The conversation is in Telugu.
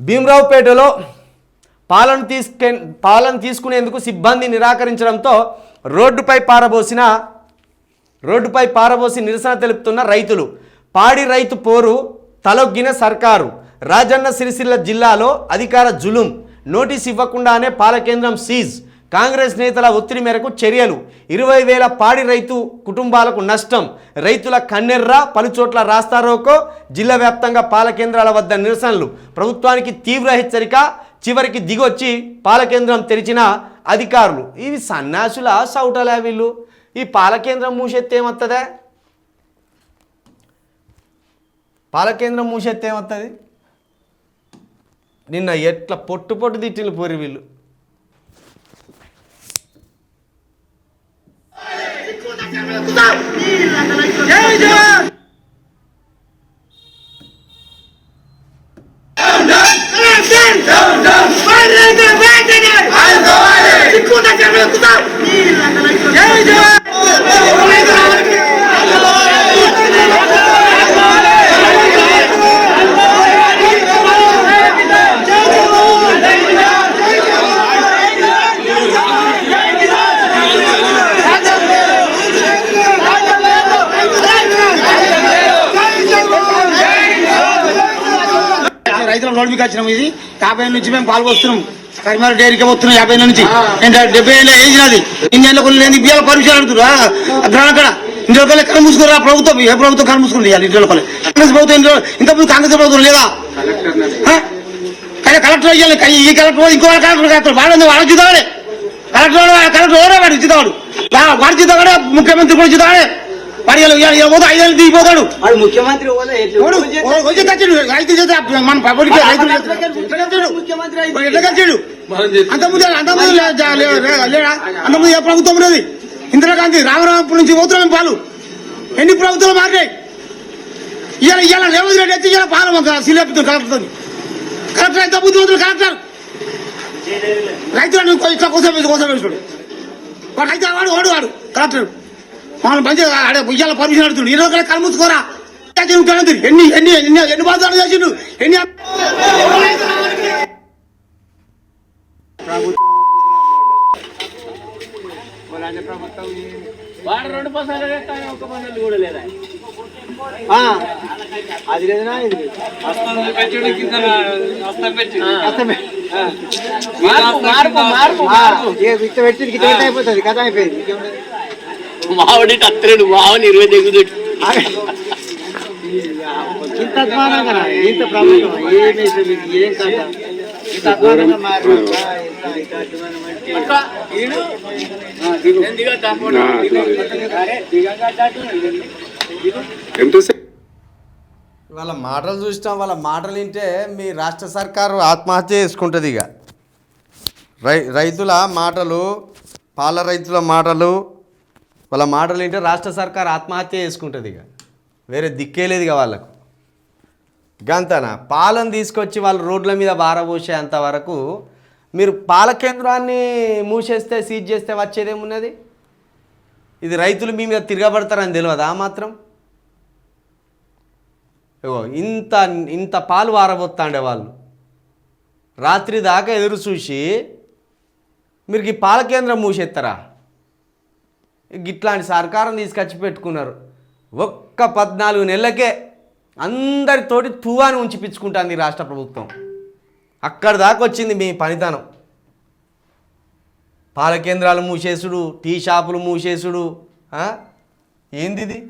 భీమరావుపేటలో పాలను తీసుకె పాలను తీసుకునేందుకు సిబ్బంది నిరాకరించడంతో రోడ్డుపై పారబోసిన రోడ్డుపై పారబోసి నిరసన తెలుపుతున్న రైతులు పాడి రైతు పోరు తలొగ్గిన సర్కారు రాజన్న సిరిసిల్ల జిల్లాలో అధికార జులుం నోటీస్ ఇవ్వకుండానే పాలకేంద్రం సీజ్ కాంగ్రెస్ నేతల ఒత్తిడి మేరకు చర్యలు. ఇరవై వేల పాడి రైతు కుటుంబాలకు నష్టం. రైతుల కన్నెర్ర పలుచోట్ల రాస్తారోకో జిల్లా వ్యాప్తంగా పాల కేంద్రాల వద్ద నిరసనలు. ప్రభుత్వానికి తీవ్ర హెచ్చరిక చివరికి దిగొచ్చి పాలకేంద్రం తెరిచిన అధికారులు. ఇవి సన్యాసుల సౌటలే వీళ్ళు? ఈ పాలకేంద్రం మూసెత్తే ఏమవుతుందా పాలకేంద్రం మూసెత్తే ఏమవుతుంది నిన్న ఎట్లా పొట్టు పొట్టు తిట్టిలు పోరి వీళ్ళు. 走！రైతుల నోటిఫికేషన్ ఇది. యాభై ఏళ్ళ నుంచి మేము పాల్గొస్తున్నాం. కరిమార డైరీకి వస్తున్నాం యాభై ఏళ్ళ నుంచి. డెబ్బై ఏళ్ళ ఏజ్ నాది ఇన్ని ఏళ్ళ కొన్ని లేదు బియ్యాల పర్మిషన్ అడుగుతున్నా? అక్కడ ఇంట్లో కల్లా కళ్ళు మూసుకురా ప్రభుత్వం. ఏ ప్రభుత్వం కళ్ళు మూసుకుంది ఇంట్లో కల్లా కాంగ్రెస్ ప్రభుత్వం ఇంట్లో ఇంతకుముందు కాంగ్రెస్ ప్రభుత్వం లేదా? ఆ? కానీ కలెక్టర్ అయ్యాలి ఈ కలెక్టర్ ఇంకో కలెక్టర్ కలెక్టర్ వాడు వాడు చూద్దాడే కలెక్టర్ వాడు కలెక్టర్ ఎవరే వాడు చూద్దాడు వాడు చూద్దాడే ముఖ్యమంత్రి కూడా చూద్దాడే వాడు ఇలా- పోతే ఐదేళ్ళు దిగిపోతాడు వాడు ముఖ్యమంత్రి వచ్చి తెచ్చిండు. రైతు చేత మన పబ్లిక్. ఎట్లా తెచ్చిండు? అయితే. అంతకుముందు అంతకుముందు లేడా? ఏ ప్రభుత్వం ఉండేది ఇందిరాగాంధీ రామరామపురం నుంచి పోతున్నాం పాలు. ఎన్ని ప్రభుత్వాలు మారినాయి? ఇవాళ ఇవాళ రేవంత్ రెడ్డి వచ్చి ఇవాళ పాలు సిలేపుతుంది కలెక్టర్ కలెక్టర్ అయితే బుద్ధిమంతుడు కలెక్టర్? రైతులను ఇట్లా కోసం కోసం వాడు అయితే వాడు వాడు వాడు కలెక్టర్. మనం మంచిగా ఆడే ఇవాళ పర్మిషన్ ఒకటి కళ్ళు మూసుకోరా? ముఖ్యమంత్రి ఎన్ని ఎన్ని ఎన్ని ఎన్ని బాధ్యతలు చేసిండు? ఎన్ని వాడు రెండు పసాలు వేస్తాను ఒక పనులు కూడా లేదా? అది లేదనా ఇది. మార్పు, మార్పు, మార్పు, ఇట్ట పెట్టి అయిపోతుంది. కథ అయిపోయింది. మామిడి అత్తలేడు మావని ఇరవై దిగుదుడు ఇంత అధ్వానంగా నా? ఇంత ప్రభుత్వం ఏమి అసలు ఇది ఏం కథ? ఇంత అధ్వానంగా మారు ఇంత ఇంత అధ్వానం అంటే ఆ, దిగు. అరే, దిగంగా దాటు. ఎంతసేపు వాళ్ళ మాటలు చూసినా వాళ్ళ మాటలు వింటే మీ రాష్ట్ర సర్కారు ఆత్మహత్య చేసుకుంటుంది ఇక. రై రైతుల మాటలు పాల రైతుల మాటలు వాళ్ళ మాటలు ఏంటో రాష్ట్ర సర్కార్ ఆత్మహత్య చేసుకుంటుంది ఇక. వేరే దిక్కే లేదు ఇక వాళ్ళకు. గంతనా పాలను తీసుకొచ్చి వాళ్ళు రోడ్ల మీద బారబోసేంత వరకు మీరు పాల కేంద్రాన్ని మూసేస్తే సీజ్ చేస్తే వచ్చేదేమున్నది? ఇది రైతులు మీ మీద తిరగబడతారని తెలియదు ఆ మాత్రం? ఇంత ఇంత పాలు వారబోతాండే వాళ్ళు. రాత్రి దాకా ఎదురు చూసి మీరు ఈ పాల కేంద్రం మూసేస్తారా ఇట్లాంటి సర్కారం తీసుకొచ్చి పెట్టుకున్నారు. ఒక్క పద్నాలుగు నెలలకే అందరితోటి తువాని ఉంచిపించుకుంటుంది ఈ రాష్ట్ర ప్రభుత్వం. అక్కడ దాకా వచ్చింది మీ పనితనం. పాల కేంద్రాలు మూసేసుడు టీ షాపులు మూసేసుడు ఏందిది? ఏంది